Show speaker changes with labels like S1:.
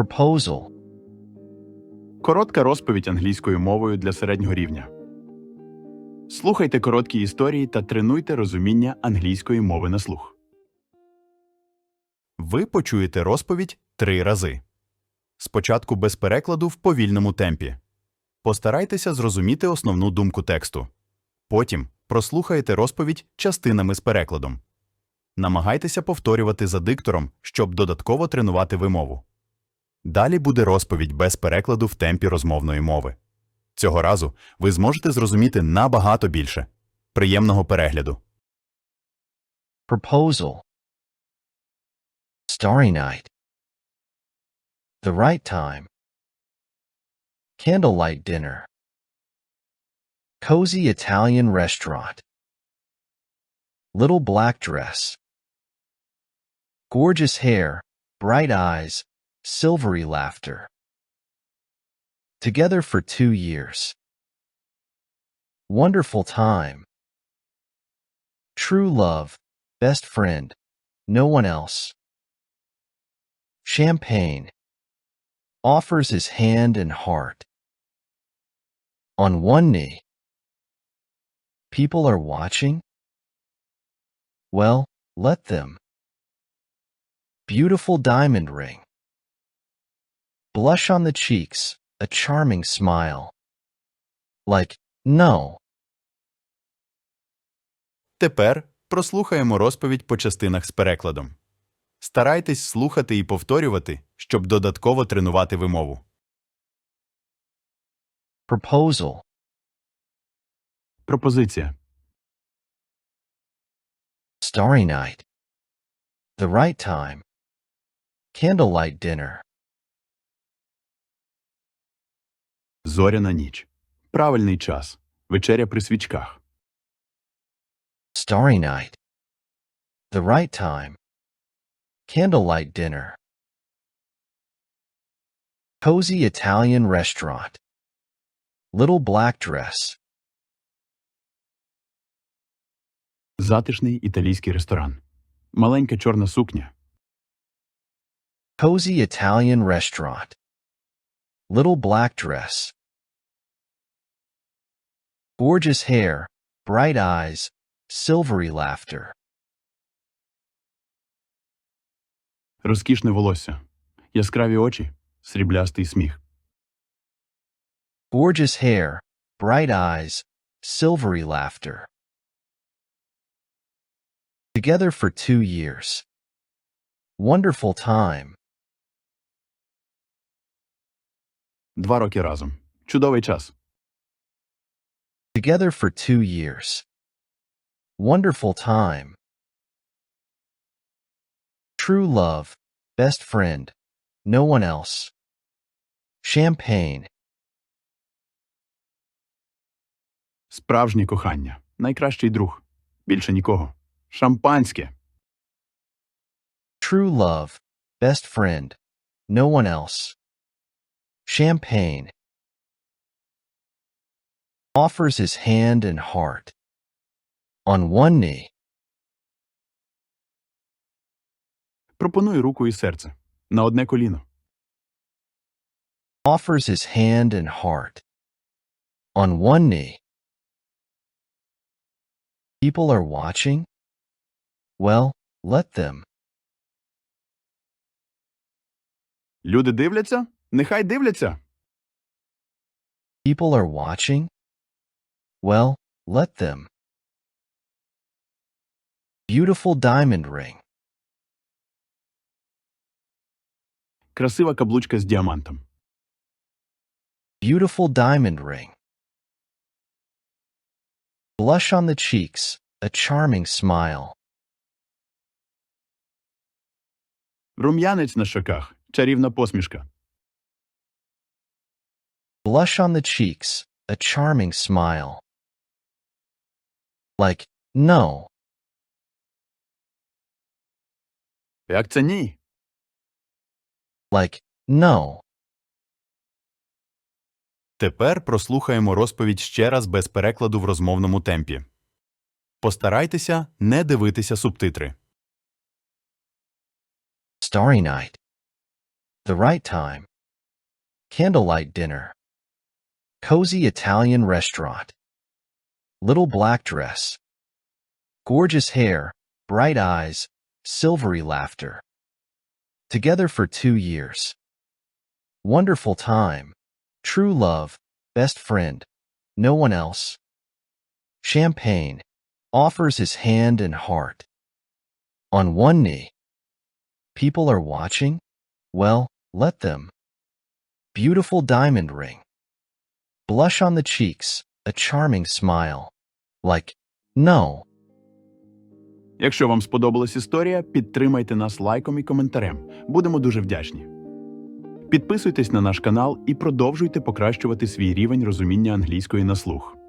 S1: Proposal.
S2: Коротка розповідь англійською мовою для середнього рівня. Слухайте короткі історії та тренуйте розуміння англійської мови на слух.
S3: Ви почуєте розповідь три рази. Спочатку без перекладу в повільному темпі. Постарайтеся зрозуміти основну думку тексту. Потім прослухайте розповідь частинами з перекладом. Намагайтеся повторювати за диктором, щоб додатково тренувати вимову. Далі буде розповідь без перекладу в темпі розмовної мови. Цього разу ви зможете зрозуміти набагато більше. Приємного перегляду!
S1: Proposal. Starry night. The right time. Candlelight dinner. Cozy Italian restaurant. Little black dress. Gorgeous hair, bright eyes, silvery laughter. Together for two years. Wonderful time. True love, best friend, no one else. Champagne. Offers his hand and heart. On one knee. People are watching? Well, let them. Beautiful diamond ring. Blush on the cheeks, a charming smile. Like, no.
S3: Тепер прослухаємо розповідь по частинах з перекладом. Старайтесь слухати і повторювати, щоб додатково тренувати вимову.
S1: Proposal.
S2: Пропозиція.
S1: Starry night. The right time. Candlelight dinner.
S2: Зоряна ніч. Правильний час. Вечеря при свічках.
S1: Starry night. The right time. Candlelight dinner. Cozy Italian restaurant. Little black dress.
S2: Затишний італійський ресторан. Маленька чорна сукня.
S1: Cozy Italian restaurant. Little black dress. Gorgeous hair, bright eyes, silvery laughter.
S2: Розкішне волосся. Яскраві очі. Сріблястий сміх.
S1: Gorgeous hair, bright eyes, silvery laughter. Together for two years. Wonderful time.
S2: Два роки разом. Чудовий час.
S1: Together for two years. Wonderful time. True love, best friend, no one else. Champagne.
S2: Справжнє кохання. Найкращий друг. Більше нікого. Шампанське.
S1: True love, best friend, no one else. Champagne. Offers his hand and heart. On one knee.
S2: Пропоную руку і серце. На одне коліно.
S1: Offers his hand and heart. On one knee. People are watching? Well, let them.
S2: Люди дивляться? Нехай дивляться.
S1: People are watching? Well, let them. Beautiful diamond ring.
S2: Красива каблучка з діамантом.
S1: Beautiful diamond ring. Blush on the cheeks, a charming smile.
S2: Рум'янець на щоках. Чарівна посмішка.
S1: Blush on the cheeks, a charming smile. Like, no.
S2: Як це ні?
S1: Like, no.
S3: Тепер прослухаємо розповідь ще раз без перекладу в розмовному темпі. Постарайтеся не дивитися субтитри.
S1: Starry night. The right time. Candlelight dinner. Cozy Italian restaurant. Little black dress. Gorgeous hair, bright eyes, silvery laughter. Together for two years. Wonderful time. True love, best friend, no one else. Champagne offers his hand and heart. On one knee. People are watching? Well, let them. Beautiful diamond ring. Blush on the cheeks, a charming smile. Like, no,
S2: Якщо вам сподобалась історія, підтримайте нас лайком і коментарем. Будемо дуже вдячні. Підписуйтесь на наш канал і продовжуйте покращувати свій рівень розуміння англійської на слух.